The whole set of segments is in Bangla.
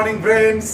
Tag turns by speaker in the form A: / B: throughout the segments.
A: Morning friends.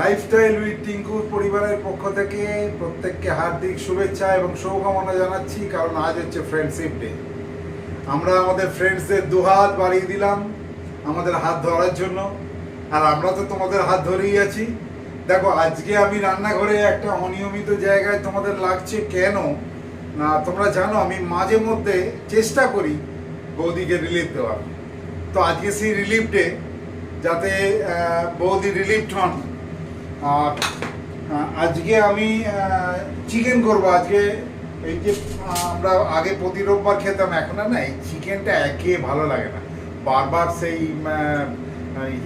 A: লাইফস্টাইল উইথ টিঙ্কুর পরিবারের পক্ষ থেকে প্রত্যেককে হার্দিক শুভেচ্ছা এবং শুভকামনা জানাচ্ছি, কারণ আজ হচ্ছে ফ্রেন্ডশিপ ডে আমরা আমাদের ফ্রেন্ডসদের দুহাত বাড়িয়ে দিলাম, আমাদের হাত ধরার জন্য। আর আমরা তো তোমাদের হাত ধরেই আছি। দেখো, আজকে আমি রান্নাঘরে একটা অনিয়মিত জায়গায় তোমাদের লাগছে কেন? না, তোমরা জানো, আমি মাঝে মধ্যে চেষ্টা করি বৌদিকে রিলিফ দেওয়ার। তো আজকে সেই রিলিফ ডে যাতে বৌদি রিলিফড হন। আর আজকে আমি চিকেন করব। আজকে এই যে আমরা আগে প্রতি রোববার খেতাম, এখন না, এই চিকেনটা একে ভালো লাগে না। বারবার সেই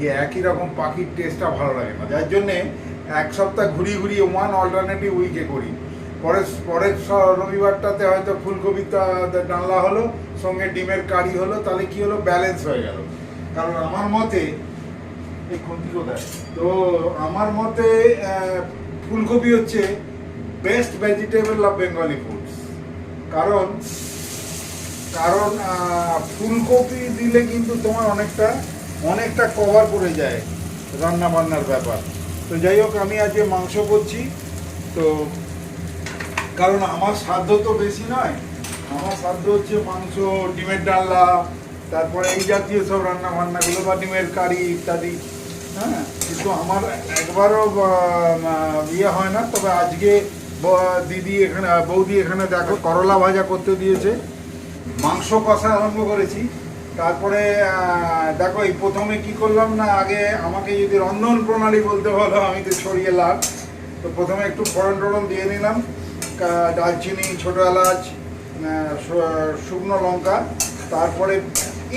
A: একই রকম পাখির টেস্টটা ভালো লাগে না। যার জন্যে এক সপ্তাহ ঘুরিয়ে ঘুরিয়ে ওয়ান অল্টারনেটিভ উইকে করি। পরের পরের রবিবারটাতে হয়তো ফুলকপি তা- ডালনা হলো, সঙ্গে ডিমের কারি হলো, তাহলে কি হলো? ব্যালেন্স হয়ে গেল। কারণ আমার মতে তো আমার মতে ফুলকপি হচ্ছে best vegetable of Bengali foods কারণ কারণ ফুলকপি দিলে কিন্তু তোমার অনেকটা অনেকটা কভার করে যায় রান্না বান্নার ব্যাপার। তো যাই হোক, আমি আজকে মাংস করছি। তো, কারণ আমার সাধ্য তো বেশি নয়। আমার সাধ্য হচ্ছে মাংস, ডিমের ডাল্লা তারপরে এই জাতীয় সব রান্না বান্নাগুলো বা ডিমের কারি ইত্যাদি। হ্যাঁ কিন্তু আমার একবারও ইয়ে হয় না, তবে আজকে দিদি এখানে, বৌদি এখানে দেখো, করলা ভাজা করতে দিয়েছে, মাংস কষা আরম্ভ করেছি, তারপরে দেখো, এই প্রথমে কি করলাম না, আগে আমাকে যদি রন্ধন প্রণালী বলতে হলো আমি তো ছড়িয়ে লাল, তো প্রথমে একটু ফোড়ন টোড়ন দিয়ে নিলাম দারচিনি, ছোটো এলাচ শুকনো লঙ্কা, তারপরে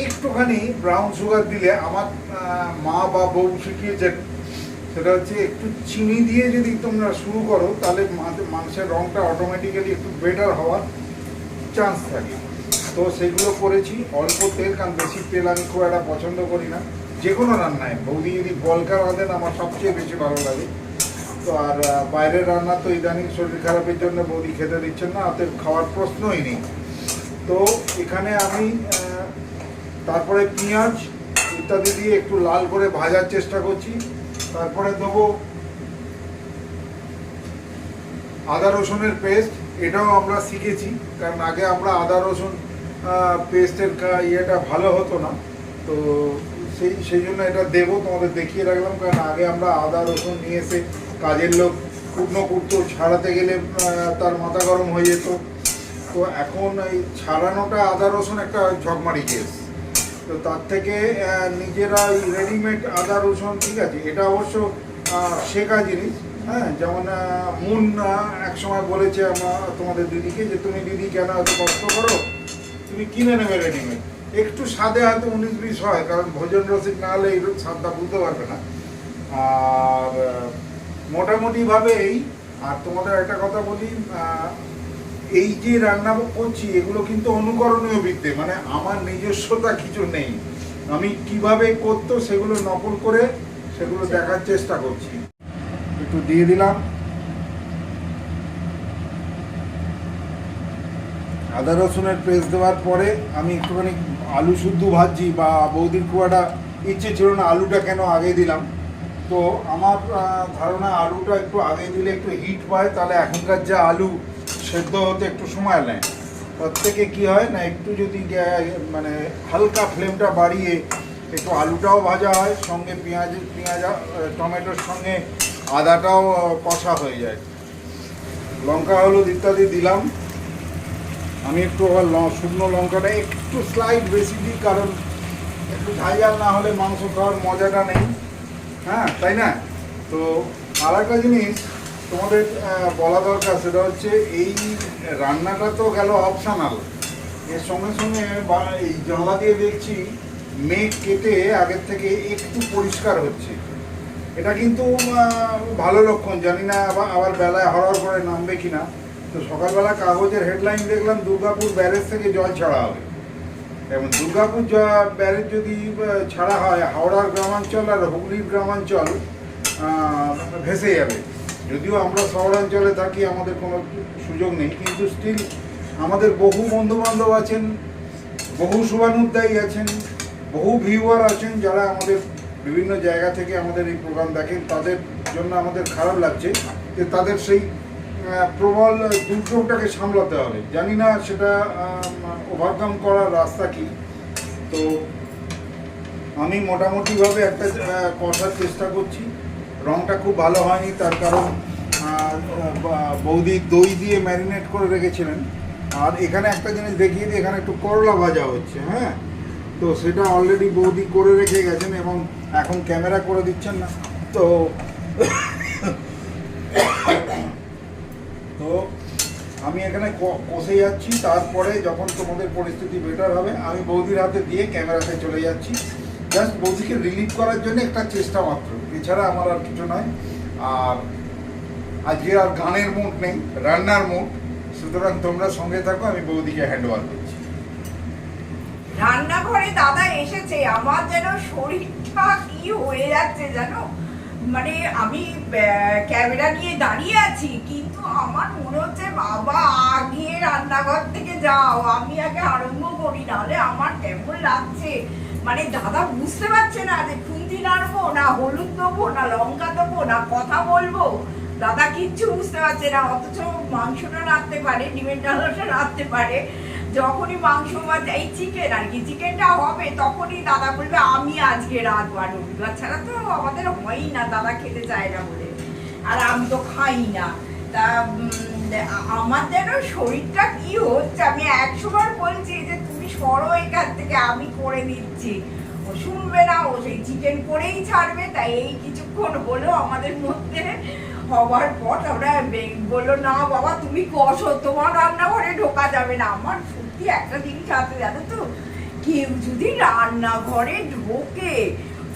A: একটুখানি ব্রাউন সুগার দিলে আমার মা বা বউ শিখিয়েছেন সেটা হচ্ছে একটু চিনি দিয়ে যদি তোমরা শুরু করো, তাহলে মাংসের রঙটা অটোমেটিক্যালি একটু বেটার হওয়ার চান্স থাকে। তো সেগুলো করেছি। অল্প তেল, কারণ বেশি তেল আমি খুব একটা পছন্দ করি না। যে কোনো রান্নায়। বৌদি যদি বলকা রাঁধেন আমার সবচেয়ে বেশি ভালো লাগে। তো আর বাইরের রান্না তো ইদানিং শরীর খারাপের জন্য বৌদি খেতে দিচ্ছেন না, অতএব খাওয়ার প্রশ্নই নেই। তো এখানে আমি তারপরে পেঁয়াজ ইত্যাদি দিয়ে একটু লাল করে ভাজার চেষ্টা করছি। তারপরে দেবো আদা রসুনের পেস্ট, এটাও আমরা শিখেছি, কারণ আগে আমরা আদা রসুন পেস্টের ইয়েটা ভালো হতো না। তো সেই সেই জন্য এটা দেবো, তোমাদের দেখিয়ে রাখলাম, কারণ আগে আমরা আদা রসুন নিয়ে এসে কাজের লোক কুটনো কুটতো, ছাড়াতে গেলে তার মাথা গরম হয়ে যেত। তো এখন এই ছাড়ানোটা আদা রসুন একটা ঝকমারি কেস তো তার থেকে নিজেরা রেডিমেড আদা রসুন ঠিক আছে? এটা অবশ্য শেখা জিনিস হ্যাঁ? যেমন মুন আহ, এক সময় বলেছে আমার তোমাদের দিদিকে যে তুমি দিদি কেন এত কষ্ট করো? তুমি কিনে নেবে রেডিমেড একটু স্বাদে হয়তো উনিশ বিশ হয় কারণ ভোজন রসিক না হলে এই স্বাদটা বুঝতে পারবে না। আর মোটামুটিভাবে এই আর তোমাদের একটা কথা বলি এই যে রান্না করছি, এগুলো কিন্তু অনুকরণীয় বিদ্যে মানে আমার নিজস্বতা কিছু নেই। আমি কীভাবে করতো সেগুলো নকল করে সেগুলো দেখার চেষ্টা করছি। একটু দিয়ে দিলাম। আদা রসুনের পেস্ট দেওয়ার পরে আমি একটুখানি আলু শুদ্ধ ভাজছি, বা বৌদির কুয়াটা ইচ্ছে ছিল না আলুটা কেন আগে দিলাম। তো আমার ধারণা আলুটা একটু আগে দিলে একটু হিট পায়, তাহলে এখনকার যা আলু সেদ্ধ হতে একটু সময় নেয়। তার থেকে কি হয় না, একটু যদি মানে হালকা ফ্লেমটা বাড়িয়ে একটু আলুটাও ভাজা হয়, সঙ্গে পেঁয়াজ পেঁয়াজ টমেটোর সঙ্গে আদাটাও কষা হয়ে যায়। লঙ্কা, হলুদ ইত্যাদি দিলাম। আমি একটু আবার শুকনো লঙ্কাটা একটু স্লাইড বেশি দিই, কারণ একটু ঝাল ঝাল না হলে মাংস খাওয়ার মজাটা নেই। হ্যাঁ তাই না? তো আর একটা জিনিস তোমাদের বলা দরকার সেটা হচ্ছে এই রান্নাটা তো গেল অপশনাল এর সঙ্গে সঙ্গে এই জানলা দিয়ে দেখছি, মেঘ কেটে আগের থেকে একটু পরিষ্কার হচ্ছে। এটা কিন্তু ভালো লক্ষণ। জানি না আবার বেলায় হরহর করে নামবে কিনা। তো সকালবেলা কাগজের হেডলাইন দেখলাম, দুর্গাপুর ব্যারেজ থেকে জল ছাড়া হবে। এবং দুর্গাপুর ব্যারেজ যদি ছাড়া হয়, হাওড়ার গ্রামাঞ্চল আর হুগলির গ্রামাঞ্চল ভেসে যাবে। যদিও আমরা শহরাঞ্চলে থাকি, আমাদের কোনো সুযোগ নেই, কিন্তু স্টিল আমাদের বহু বন্ধু বান্ধব আছেন, বহু শুভানুদ্দায়ী আছেন, বহু ভিউয়ার আছেন যারা আমাদের বিভিন্ন জায়গা থেকে আমাদের এই প্রোগ্রাম দেখেন। তাদের জন্য আমাদের খারাপ লাগছে যে তাদের সেই প্রবল দুর্যোগটাকে সামলাতে হবে। জানি না সেটা ওভারকাম করার রাস্তা কি। তো আমি মোটামুটিভাবে একটা কষার চেষ্টা করছি। রংটা খুব ভালো হয়নি, তার কারণ বৌদি দই দিয়ে ম্যারিনেট করে রেখেছিলেন। আর এখানে একটা জিনিস দেখিয়ে দিই, এখানে একটু করলা ভাজা হচ্ছে হ্যাঁ? তো সেটা অলরেডি বৌদি করে রেখে গেছেন এবং এখন ক্যামেরা করে দিচ্ছেন না। তো তো আমি এখানে কষে যাচ্ছি, তারপরে যখন তোমাদের পরিস্থিতি বেটার হবে, আমি বৌদির হাতে দিয়ে ক্যামেরাতে চলে যাচ্ছি। জাস্ট বৌদিকে রিলিভ করার জন্য একটা চেষ্টা মাত্র। এছাড়া আমার আর কিছু নয়। আর আজকে আর গানের মুড নেই, রান্নার মুড সুতরাং তোমরা সঙ্গে থাকো, আমি বৌদিকে হ্যান্ড ওভার করছি।
B: রান্নাঘরে দাদা এসেছে, আমার যেন শরীরটা কি হয়ে যাচ্ছে জানো? মানে আমি ক্যামেরা নিয়ে দাঁড়িয়ে আছি, কিন্তু আমার মনে হচ্ছে, বাবা, আগে রান্নাঘর থেকে যাও, আমি আগে আরম্ভ করি, নাহলে আমার কেমন লাগছে? মানে দাদা বুঝতে পারছে না যে খুন্তি নাড়বো, না হলুদ দেবো, না লঙ্কা দেবো, না কথা বলব। দাদা কিচ্ছু বুঝতে পারছে না, অথচ মাংসটা রাখতে পারে, ডিমের ডালাটা রাখতে পারে। যখনই মাংস বা এই চিকেন আর কি চিকেনটা হবে তখনই দাদা বলবে, আমি আজকে রাত রবিবার ছাড়া তো আমাদের হয়ই না, দাদা খেতে চায় না বলে। আর আমি তো খাই না। তা যেন শরীরটা কি হচ্ছে? আমি একশো বার বলছি যে, তুমি সরো এখান থেকে, আমি করে দিচ্ছি ও শুনবে না, ও সেই চিকেন করেই ছাড়বে, তাই এই কিছুক্ষণ হলো আমাদের মধ্যে হবার পর আমরা বলল, না বাবা, তুমি কষো, তোমার রান্নাঘরে ঢোকা যাবে না। আমার সত্যি একটা জিনিস আছে জানো তো? কেউ যদি রান্নাঘরে ঢোকে,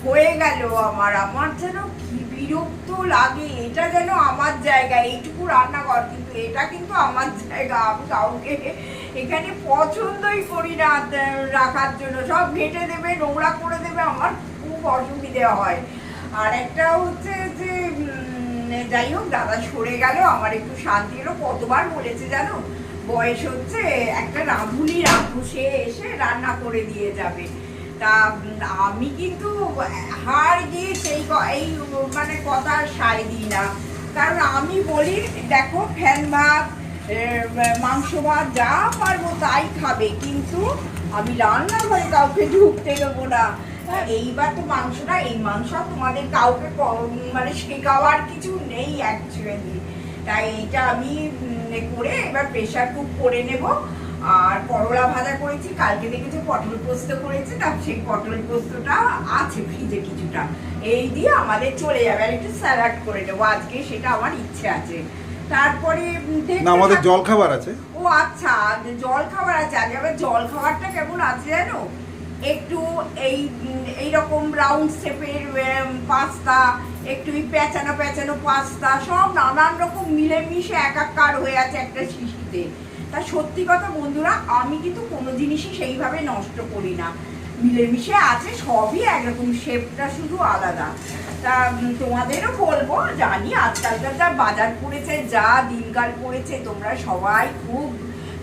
B: হয়ে গেল আমার আমার যেন কি বিরক্ত লাগে, এটা যেন আমার জায়গা, এইটুকু রান্নাঘর, কিন্তু এটা কিন্তু আমার জায়গা, আমি কাউকে এখানে পছন্দই করি না রাখার জন্য। সব ঘেটে দেবে, নোংরা করে দেবে, আমার খুব অসুবিধে হয়। আর একটা হচ্ছে যে যাই হোক, দাদা সরে গেল, আমার একটু শান্তি এলো। কতবার বলেছে জানো? বয়স হচ্ছে, একটা রাঁধুনি রাখু সে এসে রান্না করে দিয়ে যাবে। তা, আমি কিন্তু হার দিয়ে সেই এই মানে কথা সায় দিই না। কারণ আমি বলি, দেখো, ফ্যান ভাত মাংস ভাত, যা পারব তাই খাবে। কিন্তু আমি রান্নাঘরে কাউকে ঢুকতে দেবো না। এইবার তো মাংসটা এই মাংস তোমাদের কাউকে মানে শেখাবার কিছু নেই অ্যাকচুয়ালি তাই এইটা আমি করে এবার প্রেশার কুক করে নেব। আর করলা ভাজা করেছি কালকে দেখেছি পটল পোস্ত করেছি তা সেই পটল পোস্তটা আছে ফ্রিজে কিছুটা। এই দিয়ে আমাদের চলে যাবে আর একটু স্যালাড করে নেব আজকে সেটা আমার ইচ্ছে আছে। তারপরে
A: আমাদের জল খাবার আছে।
B: ও আচ্ছা জল খাবার আছে আগে আবার জল খাবারটা কেমন আছে জানো? একটু এই এইরকম রাউন্ড শেপের পাস্তা একটু এই পেঁচানো পেঁচানো পাস্তা সব নানান রকম মিলেমিশে একাকার হয়ে আছে একটা শিশিতে তা সত্যি কথা বন্ধুরা, আমি কিন্তু কোনো জিনিসই সেইভাবে নষ্ট করি না। মিলেমিশে আছে, সবই একরকম শেপটা শুধু আলাদা। তা তোমাদেরও বলব, জানি আজকালকার যা বাজার পড়েছে যা দিনকাল পড়েছে তোমরা সবাই খুব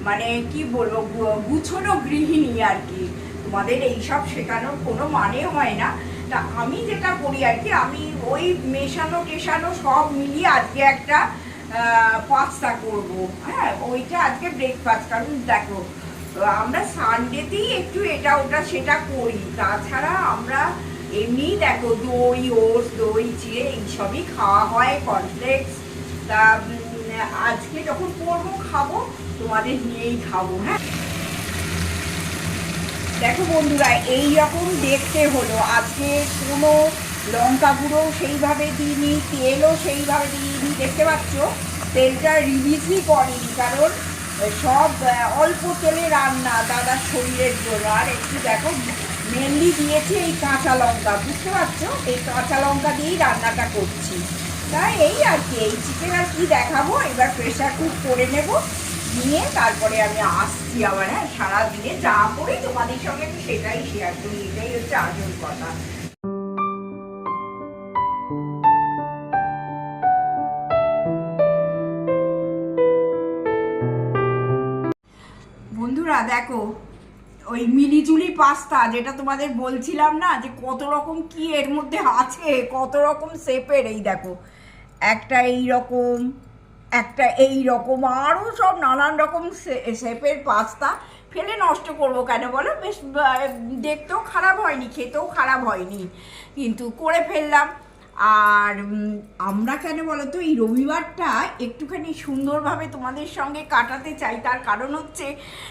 B: মানে কি বলব গুছনো গৃহিণী আর কি। তোমাদের এইসব শেখানোর কোনো মানে হয় না। তা, আমি যেটা করি আর কি, আমি ওই মেশানো টেশানো সব মিলিয়ে আজকে একটা পাস্তা করব। হ্যাঁ ওইটা আজকে ব্রেকফাস্ট কারণ দেখো, আমরা সানডেতেই একটু এটা ওটা সেটা করি। তাছাড়া আমরা এমনি দেখো, দই, ওটস, দই, চিড়ে, এইসবই খাওয়া হয় কমপ্লেক্স তা আজকে যখন করব, খাব, তোমাদের নিয়েই খাব হ্যাঁ? দেখো বন্ধুরা এই রকম দেখতে হলো। আজকে কোনো লঙ্কা গুঁড়ো সেইভাবে দিইনি, তেলও সেইভাবে দিইনি, দেখতে পাচ্ছ? তেলটা রিলিজই করেনি, কারণ সব অল্প তেলে রান্না দাদার শরীরের জন্য। আর একটু দেখো মেনলি দিয়েছি এই কাঁচা লঙ্কা, বুঝতে পারছ? এই কাঁচা লঙ্কা দিয়েই রান্নাটা করছি। তাই এই আর কি, এই চিকেন আর কি দেখাবো? এবার প্রেশার কুক করে নেব, নিয়ে তারপরে আমি আসছি আবার হ্যাঁ সারাদিনে যা করি তোমাদের সঙ্গে আমি সেটাই শেয়ার করি, এটাই হচ্ছে আসল কথা। বন্ধুরা, দেখো, ওই মিলিজুলি পাস্তা যেটা তোমাদের বলছিলাম না, যে কত রকম কি এর মধ্যে আছে, কত রকম শেপের, এই দেখো, একটা এই রকম, একটা এই রকম আরও সব নানান রকম শেপের পাস্তা, ফেলে নষ্ট করব কেন বলো? বেশ দেখতেও খারাপ হয়নি, খেতেও খারাপ হয়নি, কিন্তু করে ফেললাম। আর আমরা কেন বলতো এই রবিবারটা একটুখানি সুন্দরভাবে তোমাদের সঙ্গে কাটাতে চাই তার কারণ হচ্ছে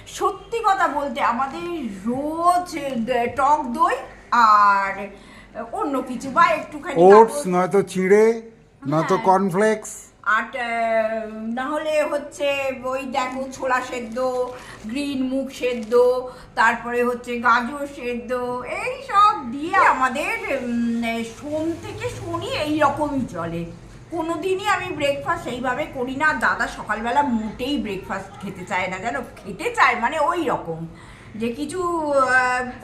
B: সত্যি কথা বলতে আমাদের রোজ টক দই আর অন্য কিছু বা একটুখানি
A: ওটস নয়তো চিড়ে নয়তো
B: হ্যাঁ।
A: কর্নফ্লেক্স
B: আর আহ, না হলে হচ্ছে ওই দেখো ছোলা সেদ্ধ গ্রিন মুগ সেদ্ধ তারপরে হচ্ছে গাজর সেদ্ধ এই সব দিয়ে আমাদের সোম থেকে শনি এই রকমই চলে। কোনো দিনই আমি ব্রেকফাস্ট এইভাবে করি না। দাদা সকালবেলা মোটেই ব্রেকফাস্ট খেতে চায় না জানো? খেতে চায় মানে ওই রকম। যে কিছু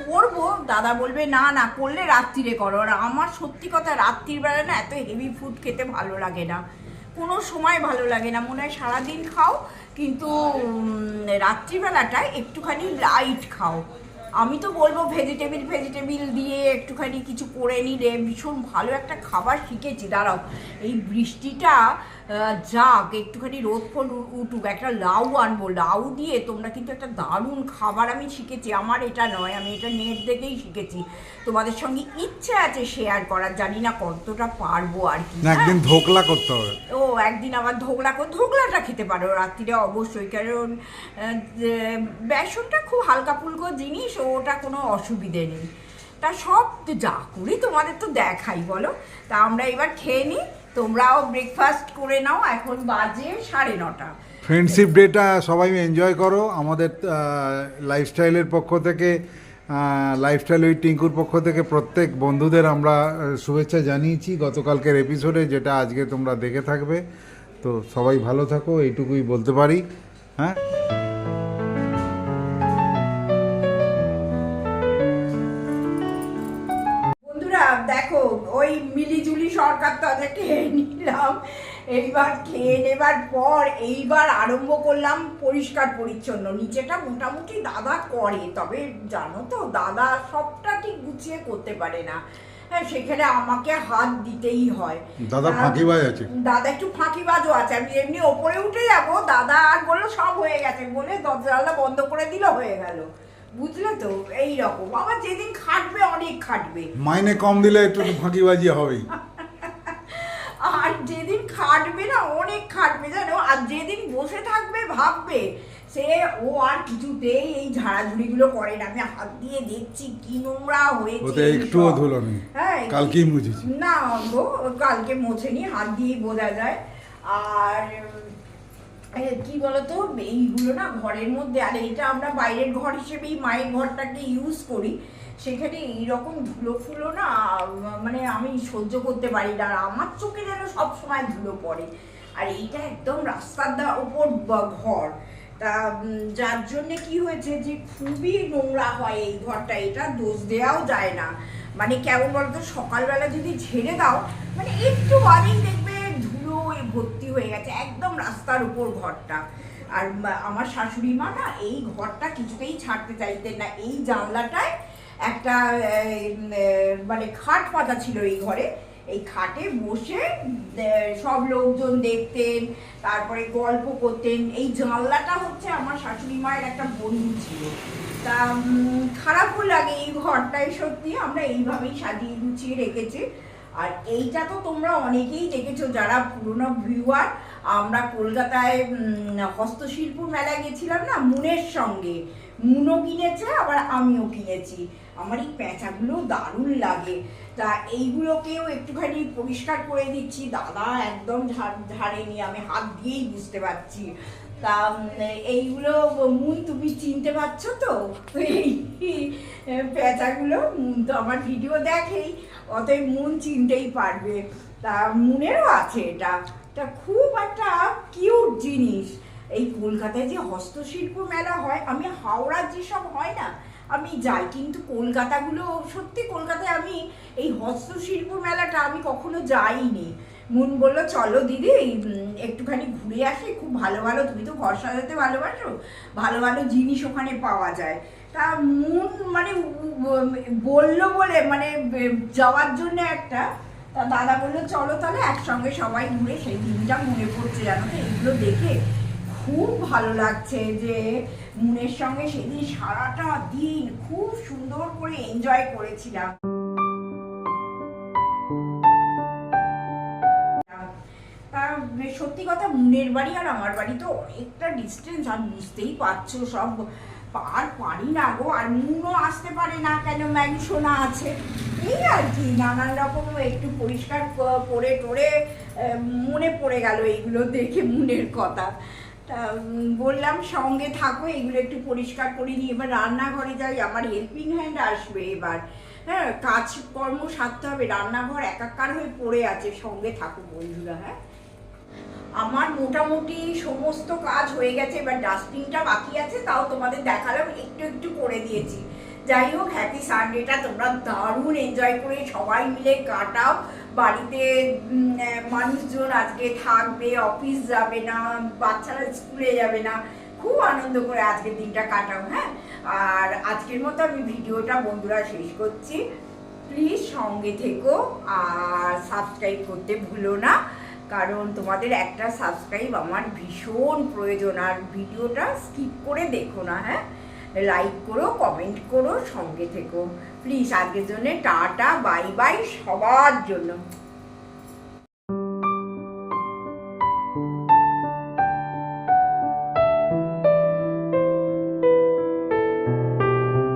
B: করব দাদা বলবে না না করলে রাত্রিরে করো। আর আমার সত্যি কথা রাত্রির বেলা না এত হেভি ফুড খেতে ভালো লাগে না। কোনো সময় ভালো লাগে না। মনে হয় সারাদিন খাও, কিন্তু রাত্রিবেলাটা একটুখানি লাইট খাও। আমি তো বলব ভেজিটেবিল ভেজিটেবিল দিয়ে একটুখানি কিছু করে নিলে ভীষণ ভালো একটা খাবার শিখেছি। দাঁড়াও, এই বৃষ্টিটা যাক একটুখানি রোদ উ- উঠুক একটা লাউ আনব। লাউ দিয়ে তোমরা কিন্তু একটা দারুণ খাবার আমি শিখেছি। আমার এটা নয় আমি এটা নেট দেখেই শিখেছি। তোমাদের সঙ্গে ইচ্ছে আছে শেয়ার করার জানি না কতটা পারব আর কি।
A: একদিন
B: হ্যাঁ?
A: ধোকলা করতে হবে।
B: ও একদিন আবার ধোকলা করে ধোকলাটা খেতে পারো রাত্রিরে অবশ্যই কারণ বেসনটা খুব হালকা ফুলকো জিনিস ওটা কোনো অসুবিধে নেই। তা সব যা করি তোমাদের তো দেখাই বলো? তা আমরা এবার খেয়ে নিই। তোমরাও ব্রেকফাস্ট করে নাও, এখন বাজে সাড়ে নটা।
A: ফ্রেন্ডশিপ ডেটা সবাই এনজয় করো। আমাদের লাইফস্টাইলের পক্ষ থেকে লাইফস্টাইল উইথ টিঙ্কুর পক্ষ থেকে প্রত্যেক বন্ধুদের আমরা শুভেচ্ছা জানিয়েছি। গতকালকের এপিসোডে যেটা আজকে তোমরা দেখে থাকবে। তো সবাই ভালো থাকো, এইটুকুই বলতে পারি। হ্যাঁ?
B: মিলিজুলি সরকার তো খেয়ে নিলাম। এইবার খেয়ে নেবার পর এইবার আরম্ভ করলাম পরিষ্কার পরিচ্ছন্ন। নিচেটা মোটামুটি দাদা করে তবে জানো তো দাদা সবটা ঠিক গুছিয়ে করতে পারে না। হ্যাঁ সেখানে আমাকে হাত দিতেই হয়।
A: দাদা ফাঁকিবাজ আছে?
B: দাদা একটু ফাঁকিবাজও আছে। আমি এমনি ওপরে উঠে যাব দাদা আর বলল সব হয়ে গেছে বলে দরজা বন্ধ করে দিল হয়ে গেল। বুঝলে তো? এই রকম আবার যেদিন খাটবে অনেক খাটবে।
A: মাইনে কম দিলে একটু ফাঁকিবাজি হবেই।
B: খাটবে না অনেক খাটবে জানো? আর যেদিন বসে থাকবে ভাববে সে ও আর কিছুতেই এই ঝাড়াঝুড়িগুলো করে না। আমি হাত দিয়ে দেখছি কি নোংরা হয়েছে
A: ওতে একটুও ধুলো নেই।
B: হ্যাঁ
A: কালকেই মুছেছি।
B: না গো কালকে মোছেনি হাত দিয়ে বোঝা যায়। আর কি বলতো এইগুলো না ঘরের মধ্যে আর এইটা আমরা বাইরের ঘর হিসেবেই মায়ের ঘরটাকে ইউজ করি। সেখানে এইরকম ধুলো ফুলো না মানে আমি সহ্য করতে পারি না। আর আমার চোখে যেন সবসময় ধুলো পড়ে। আর এইটা একদম রাস্তার দা- উপর ঘর। তা যার জন্যে কি হয়েছে যে, খুবই নোংরা হয় এই ঘরটা। এটা দোষ দেওয়াও যায় না। মানে কেমন বলতো, সকালবেলা যদি ঝেড়ে দাও মানে একটু বাদেই দেখবে ধুলো ভর্তি হয়ে গেছে, একদম রাস্তার উপর ঘরটা। আর আমার শাশুড়ি মা না, এই ঘরটা কিছুতেই ছাড়তে চাইতেন না। এই জানলাটায় একটা মানে খাট পাতা ছিল এই ঘরে। এই খাটে বসে সব লোকজন দেখতেন, তারপরে গল্প করতেন। এই জানলাটা হচ্ছে আমার শাশুড়ি মায়ের একটা বন্ধু ছিল। তা খারাপও লাগে এই ঘরটাই সত্যি, আমরা এইভাবেই সাজিয়ে গুছিয়ে রেখেছি। আর এইটা তো তোমরা অনেকেই দেখেছ, যারা পুরনো ভিউয়ার, আমরা কলকাতায় হস্তশিল্প মেলায় গেছিলাম না, মুনের সঙ্গে। মুনও কিনেছে, আবার আমিও কিনেছি। আমার এই প্যাঁচাগুলো দারুণ লাগে। তা এইগুলোকেও একটুখানি পরিষ্কার করে দিচ্ছি। দাদা একদম ঝাড়, ঝাড়েনি, আমি হাত দিয়েই বুঝতে পারছি। তা এইগুলো মুন, তুমি চিনতে পারছ তো? এই প্যাঁচাগুলো, মুন তো আমার ভিডিও দেখেই, অতএব মুন চিনতেই পারবে। তা, মুনেরও আছে এটা। তা খুব একটা কিউট জিনিস। এই কলকাতায় যে হস্তশিল্প মেলা হয়, আমি হাওড়ার যেসব হয় না আমি যাই, কিন্তু কলকাতাগুলো, সত্যি কলকাতায় আমি এই হস্তশিল্প মেলাটা আমি কখনো যাইনি। মন বলল, চলো দিদি একটুখানি ঘুরে আসি, খুব ভালো ভালো, তুমি তো ঘর সাজাতে ভালোবাসো, ভালো ভালো জিনিস ওখানে পাওয়া যায়। তা মন মানে বলল বলে মানে যাওয়ার জন্য একটা, তা দাদা বলল, চলো তাহলে একসঙ্গে সবাই ঘুরে সেই দিনটা মনে পড়ছে জানো তো এগুলো দেখে খুব ভালো লাগছে যে মুনের সঙ্গে সেদিন সারাটা দিন খুব সুন্দর করে এনজয় করেছিলাম। সত্যি কথা মুনের বাড়ি আর আমার বাড়ি তো অনেকটা ডিস্টেন্স আর বুঝতেই পারছ সব আর পারি না গো, আর মুনও আসতে পারে না কেন? ম্যাগি সোনা আছে। এই আর কি, নানান রকম একটু পরিষ্কার করে টোরে মনে পড়ে গেল এইগুলো দেখে মুনের কথা। বললাম, সঙ্গে থাকো, এগুলো একটু পরিষ্কার করে নিই। এবার রান্নাঘরে যাই, আমার হেল্পিং হ্যান্ড আসবে এবার। হ্যাঁ কাজকর্ম সারতে হবে, রান্নাঘর একাকার হয়ে পড়ে আছে, সঙ্গে থাকো বন্ধুরা হ্যাঁ। আমার মোটামুটি সমস্ত কাজ হয়ে গেছে, এবার ডাস্টিংটা বাকি আছে, তাও তোমাদের দেখালাম, একটু একটু করে দিয়েছি। যাই হোক হ্যাপি সানডেটা তোমরা দারুণ এনজয় করে সবাই মিলে কাটাও। বাড়িতে মানুষজন আজকে থাকবে অফিস যাবে না, বাচ্চারা স্কুলে যাবে না। খুব আনন্দ করে আজকের দিনটা কাটাও হ্যাঁ? আর আজকের মতো আমি ভিডিওটা বন্ধুরা শেষ করছি। প্লিজ সঙ্গে থেকো আর সাবস্ক্রাইব করতে ভুলো না, কারণ তোমাদের একটা সাবস্ক্রাইব আমার ভীষণ প্রয়োজন। আর ভিডিওটা স্কিপ করে দেখো না হ্যাঁ? লাইক করো কমেন্ট করো, সঙ্গে থেকো। প্লিজ আজকের জন্য টাটা বাই বাই সবার জন্য।